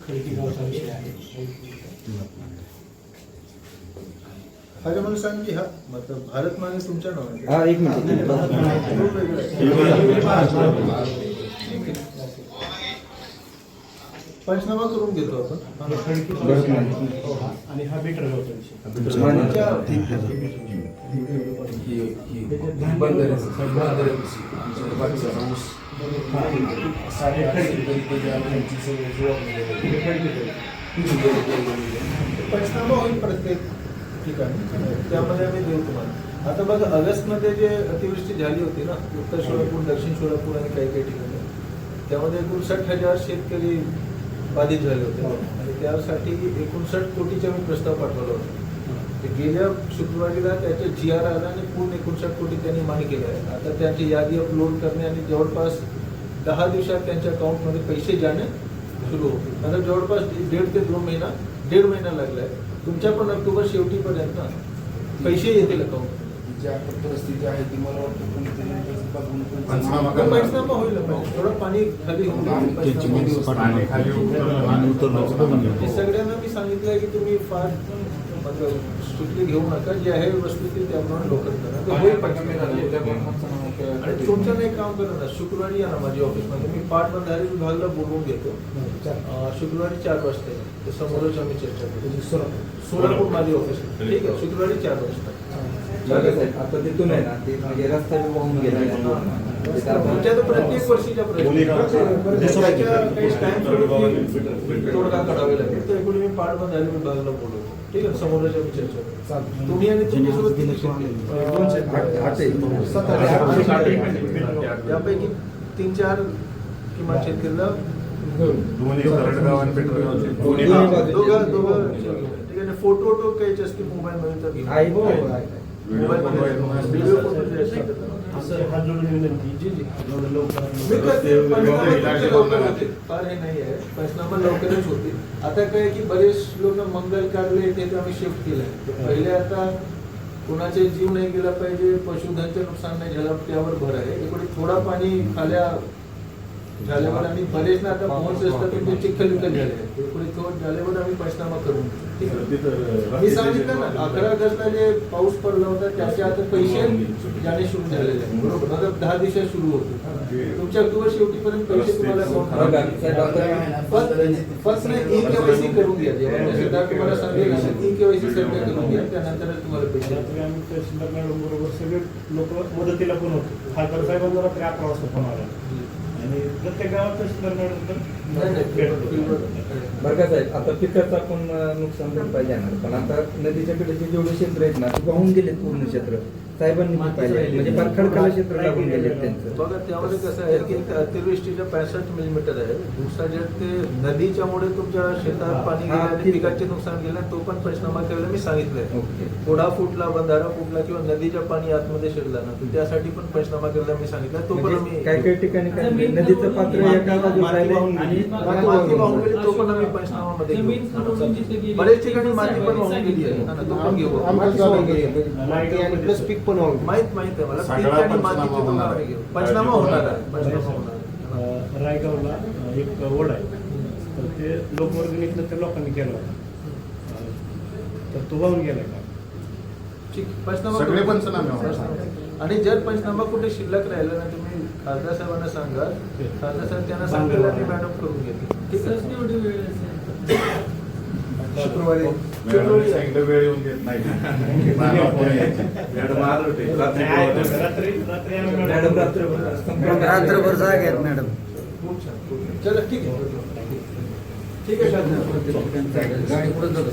खरेदी गावचा विषय आहे अरे मला सांग की हा मतलब भारत माने तुमच्या नावाने हा एक मिनिट. पंचनामा करून घेतो आपण आणि खडकी बरं. गावचा आणि हा पंचनामा होईल प्रत्येक ठिकाणी. त्यामध्ये आम्ही देऊ तुम्हाला. आता बघा ऑगस्टमध्ये जे अतिवृष्टी झाली होती ना उत्तर सोलापूर दक्षिण सोलापूर आणि काही काही ठिकाणी त्यामध्ये एकोणसाठ हजार शेतकरी बाधित झाले होते. आणि त्यासाठी एकोणसाठ कोटीचा मी प्रस्ताव पाठवला होता. गेल्या शुक्रवारीला त्याचे जी आर आला आणि पूर्ण एकोणसाठ कोटी त्यांनी मान्य केले आहे. आता त्यांची यादी अपलोड करणे आणि जवळपास दहा दिवसात त्यांच्या अकाउंटमध्ये पैसे जाणे सुरू होतील. आता जवळपास दीड ते दोन महिना दीड महिना लागलाय. तुमच्या पण ऑक्टोबर शेवटीपर्यंत ना पैसे येतील अकाउंट परिस्थिती आहे ती मला वाटतं पंचनामा होईल. थोडं पाणी खाली हे. सगळ्यांना मी सांगितलंय की तुम्ही फार मतलब स्ट्रिक्टली घेऊ नका जे आहे वस्तुस्थिती त्याप्रमाणे लोकल करा होईल. आणि तुमचं नाही काम करा ना शुक्रवारी या ना माझ्या ऑफिसमध्ये. मी पाटबंधारे विभागाला बोलवून घेतो. शुक्रवारी चार वाजता या. ते समोरच आम्ही चर्चा करू. सोलापूर. माझी ऑफिस. ठीक आहे? शुक्रवारी चार वाजता. आता तिथून आहे ना ते म्हणजे रस्ता वाहून गेला. तर प्रत्येक वर्षीच्या तोडगा काढावे लागेल तर एकूण मी पाटबंधारे विभागाला बोलवतो ठीक आहे समोरच्या आम्ही चर्चा करू. तुम्ही आणि तुमच्यासोबत किती शेतकरी? आठ- आठ आहे. सात आठ. सात आहे. यापैकी तीन चार किमान शेतकरीला फोटो वोटो काही मोबाईल मध्ये हो. मोबाईल असं हात जोडून विनंती जी जी. जेवढं. फार हे नाही. आहे. पंचनामा लवकरच होते. आता काय की बरेच लोक मंगल कार्यालय ते तर आम्ही शिफ्ट केलंय. पहिले आता कोणाचे जीव नाही गेला पाहिजे पशुधनचे नुकसान नाही झालं त्यावर भर आहे. इकडे थोडा पाणी खाल्या झाल्यावर आणि बरेच ना आता पोहोच असतात ते चिखल विकल झाले. इकडे थोड झाल्यावर आम्ही पंचनामा करून आहे. मी सांगितलं ना अकरा ऑगस्टला जे पाऊस पडला होता त्याच्या आता पैसे जाणे सुरू झालेले आहेत. बरोबर. मतलब दहा दिवसात सुरू होते. तुमच्या अक्टोबर शेवटीपर्यंत पैसे तुम्हाला फक्त नाही ई केवायसी करून घ्या. जेव्हा तुम्हाला सांगेल ई केवायसी सध्या करून घ्या. त्यानंतरच तुम्हाला पैसे रात्री आम्ही तहसीलदार मॅडम बरोबर सगळे लोक मदतीला पण होतो. खासदार साहेबांना रात्री अकरा वाजता फोन आला. प्रत्येक गावात तहसीलदार मॅडम तर नाही, नाही, भेट field होतो. वर- बरं का साहेब आता पिकाचं आपण नुकसान भरपाई येणार. पण आता नदीच्या कडेचे जेवढे क्षेत्र आहेत ना ते वाहून गेलेत पूर्ण क्षेत्र. साहेबांनी म्हणजे फार खडकाला क्षेत्र लागून गेलेत त्यांचं. बघा त्यामध्ये कसं आहे की एक अतिवृष्टीच्या पासष्ट मिलीमीटर आहे. दुसरा जे ते नदीच्यामुळे तुमच्या शेतात पाणी गेलं आणि. पिकाचे नुकसान गेलं तो पण पंचनामा करायला मी सांगितलंय. ओके. थोडा फुटला बंधारा फुटला किंवा नदीच्या पाणी आतमध्ये शिरला ना त्यासाठी पण पंचनामा करायला मी सांगितलं तो पण आम्ही काही काही ठिकाणी म्हणजे नदीचं पात्र एका बाजूला राहिलंय आणि माती वाहून गेली. तो पण आम्ही पंचनामामध्ये गेली. बरेच ठिकाणी माती पण वाहून गेली आहे. तो पण घेऊ गेली. पण माहीत माहीत आहे मला. सगळा पीक आणि पंचनामा मातीची होणार आहे. घेऊ पंचनामा होणार आहे. पंचनामा होणार आहे. अं, रायगावला एक वड आहे. तर ते लोकवर्गणीतलं त्या लोकांनी केलं होतं. अं, तर तो वाहून गेलाय का? ठीक. पंचनामा सगळे करू. पंचनामे होणार. आणि जर पंचनामा कुठे शिल्लक राहिला ना तुम्ही खासदार साहेबांना सांगा. खासदार साहेब त्यांना सांगायला आणि मॅडम करून घेते ठीक आहे. शुक्रवारी. मॅडम शुक्रवारी. आहे. सांगितलं वेळ येऊन देत नाही. मॅडम आलं होते. मॅडम रात्रभर जाग आहेत मॅडम. खूप छान खूप छान. चला ठीक आहे. ठीक आहे शांत. गाडी पुढे जात